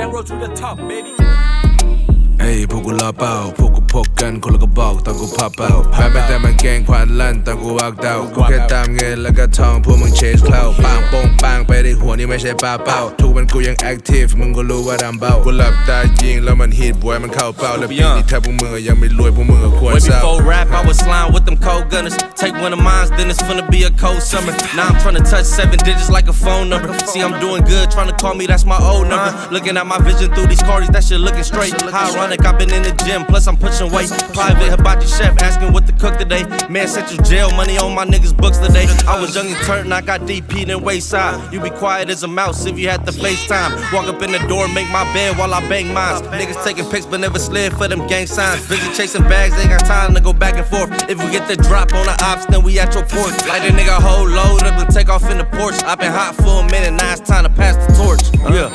that road to the top, baby. เอ้ยพวกกูรอเป้าพวกกูพกกันคนละกระบอกตอนกูพับเป้าแพ้ไปแต่มันแกล้งควันลั่นตอนกูวากเดากูแค่ตามเงินแล้วก็ทองพวกมึงเชสเคล้าปังโป้งปังไปในหัวนี่ไม่ใช่ปลาเป้า ทุกวันกูยังแอคทีฟมึงก็รู้ว่าดำเบ้ากูหลับตายิงแล้วมันฮิตบวยมันเข้าเป้าแล้วปีนี้ถ้าพวกมึงยังไม่รวยพวกมึงก็ควร Way เศร้า before rap, I was slime with them cold gunners. Take one of mine, then it's finna be a cold summer. Now I'm tryna touch seven digits like a phone number. See, I'm doing good, tryna call me, that's my old number. Looking at my vision through these cards, that shit looking straight. How ironic, like I've been in the gym, plus I'm pushing weight. Private hibachi chef asking what to cook today. Man, sent you jail money on my niggas' books today. I was young and turned, I got DP in wayside. You be quiet as a mouse if you had to FaceTime. Walk up in the door, make my bed while I bang mines. Niggas taking pics but never slid for them gang signs. Busy chasing bags, they got time to go back and forth. If we get the drop on the ops, then we at your porch. Like a nigga whole load up and take off in the porch. i been hot for a minute, now it's time to pass the torch. Yeah.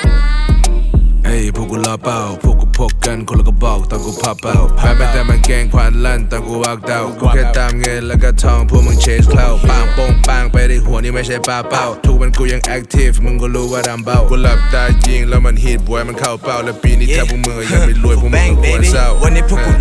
Hey, Pukula Bao, พวกกูพกกันคนละกระบอกตอนกูพับเป้าแพ้ไปแต่มันแกงควันลั่นตอนกูวากเดากูแค่ตามเงินแล้วก็ทองพวกมึงเชสเคล้าปังโป้งปังไปดิหัวนี่ไม่ใช่ปลาเป้า ทุกวันกูยังแอคทีฟมึงก็รู้ว่าดำเบ้ากูหลับตายิงแล้วมันฮิตบวยมันเข้าเป้า แล้วปีนี้ถ้าพวกมึงยังไม่รวยพวกมึงก็ควรเศร้าวันนี้พวกกู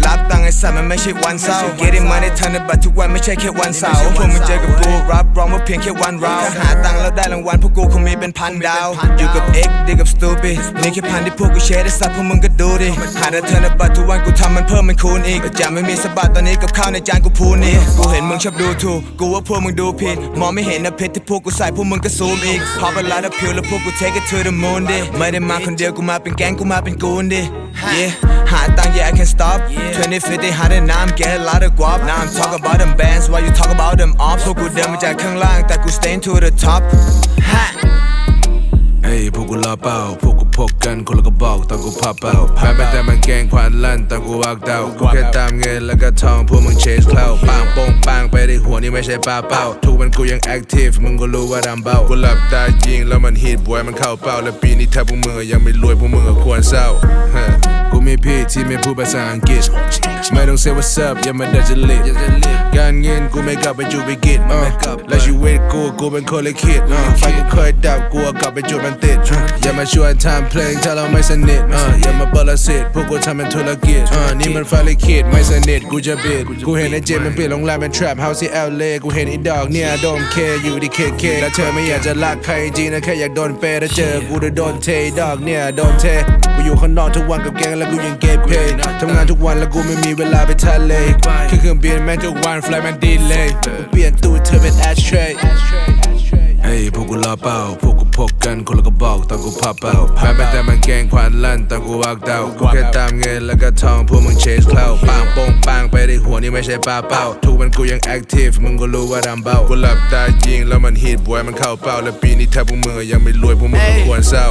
สัตว์มันไม่ใช่วันเศร้า Getting money ทันในบัตรทุกวันไม่ใช่แค่วันเสาร์พวกมึงเจอกับกูรับรองว่าเพียงแค่วันเราถ้าหาตังค์แล้วได้รางวัลพวกกูคงมีเป็นพันดาว อยู่กับ X ดีกับ Stupid นี่แค่พันที่พวกกูแชร์ได้สัตว์พวกมึงก็ดูดิ หาแต่เธอในบัตรทุกวันกูทำมันเพิ่มมันคูณอีกแต่จะไม่มีสะบัดตอนนี้กับข้าวในจานกูพูนี่กูเห็นมึงชอบดูถูกกูว่าพวกมึงดูผิด มองไม่เห็นนะเพชรที่พวกกูใส่พวกมึงก็ซูมอีกพอเวลาดับผิวแล้วพวกกู take it to the moon ดิไม่ได้มาคนเดียวกูมาเป็นแก๊งกูมาเป็นกูนดิ Yeah หาตังค์ yeah I can stop 2050หาได้น้ำ get a lot of guap Now I'm talk about them bands while you talk about them off พวกกูเดินมาจากข้างล่างแต่กู stay to the top ฮ เป้าพวกกูพกกันคนละกระบอกตอนกูพับเป้าแพ้ไปแต่มันแกล้งควันลั่นตอนกูวากเดากูแค่ตามเงินแล้วก็ทองพวกมึงเชสเคล้าปังโป้งปังไปในหัวนี่ไม่ใช่ปลาเป้าทุกวันกูยังแอคทีฟมึงก็รู้ว่าดำเบ้ากูหลับตายิงแล้วมันฮิตบวยมันเข้าเป้าแล้วปีนี้ถ้าพวกมึงยังไม่รวยพวกมึงก็ควรเศร้าฮะกูมีพี่ที่ไม่พูดภาษาอังกฤษไม่ต้อง say what's up อย่ามาดัจจริตการเงินกูไม่กลับไปจูบิกิตเออและชีวิตกูกูเป็นคนละคิดเออไฟกูเคยดับกูเอากลับไปจุดมันติดอย่ามาชวนทำเพลงถ้าเราไม่สนิทเอออย่ามาเปิดละสิทธิ์พวกกูทำเป็นธุรกิจเออนี่มันไฟลิคิดไม่สนิทกูจะบิดกูเห็นไอ้เจมมันเปลี่ยนโรงแรมเป็น trap house ที่ LA กูเห็นไอ้ดอกเนี่ย don't care อยู่ที่ KK แล้วเธอไม่อยากจะรักใครจริงนะแค่อยากโดนเปย์ถ้าเจอกูจะโดนเทดอกเนี่ยโดนเทกูอยู่ข้างนอกทุกวันกับแกงแล้วกูยังเก็บเพย์ทำงานทุกวันแล้วกูไม่มีเวลาไปทะเลขึ้นเครื่องบินแม่งทุกวัน flight แม่งดีเลยกูเปลี่ยนตู้เธอเป็น ashtray เอ้ยพวกกูรอเป้าพวกกูพกกันคนละกระบอกตอนกูพับเป้าแพ้ไปแต่มันแกล้งควันลั่นตอนกูวากเดากูแค่ตามเงินแล้วก็ทองพวกมึงเชสเคล้าปังโป้งปังไปในหัวนี่ไม่ใช่ปลาเป้า ทุกวันกูยังแอคทีฟมึงก็รู้ว่าดำเบ้ากูหลับตายิงแล้วมันฮิตบวยมันเข้าเป้า แล้วปีนี้ถ้าพวกมึงยังไม่รวยพวกมึงก็ควรเศร้า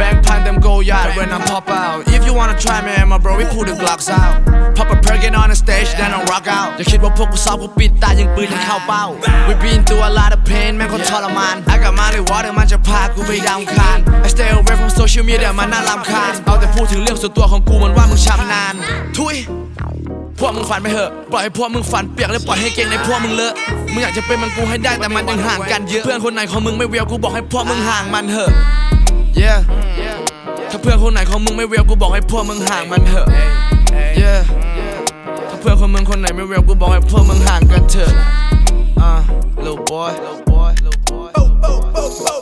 Back pan them go yard when I pop out. If you wanna try me and my bro, we pull the Glocks out. Pop a perk get on the stage, then I rock out. อย่าคิดว่าพวกกูซ้อมกูปิดตายิงปืนยังเข้าเป้า We been through a lot of pain แม่งคนทรมาน I got money water มันจะพากูไปดาวอังคาร I stay away from social media มันน่ารำคาญ เอาแต่พูดถึงเรื่องส่วนตัวของกูมันว่ามึงชำนาญ ทุยพวกมึงฝันไปเหอะปล่อยให้พวกมึงฝันเปียกแล้วปล่อยให้เก่งในพวกมึงเลอะ มึงอยากจะเป็นมันกูให้ได้แต่มันยังห่างกันเยอะ เพื่อนคนไหนของมึงไม่เวียวกูบอกให้พวกมึงห่างมันเหอะ yeah ถ้าเพื่อนคนไหนของมึงไม่เวียวกูบอกให้พวกมึงห่างมันเถอะ yeah ถ้าเพื่อนคนมึงคนไหนไม่เวียวกูบอกให้พวกมึงห่างกันเถอะอ่า little boy little boy little boy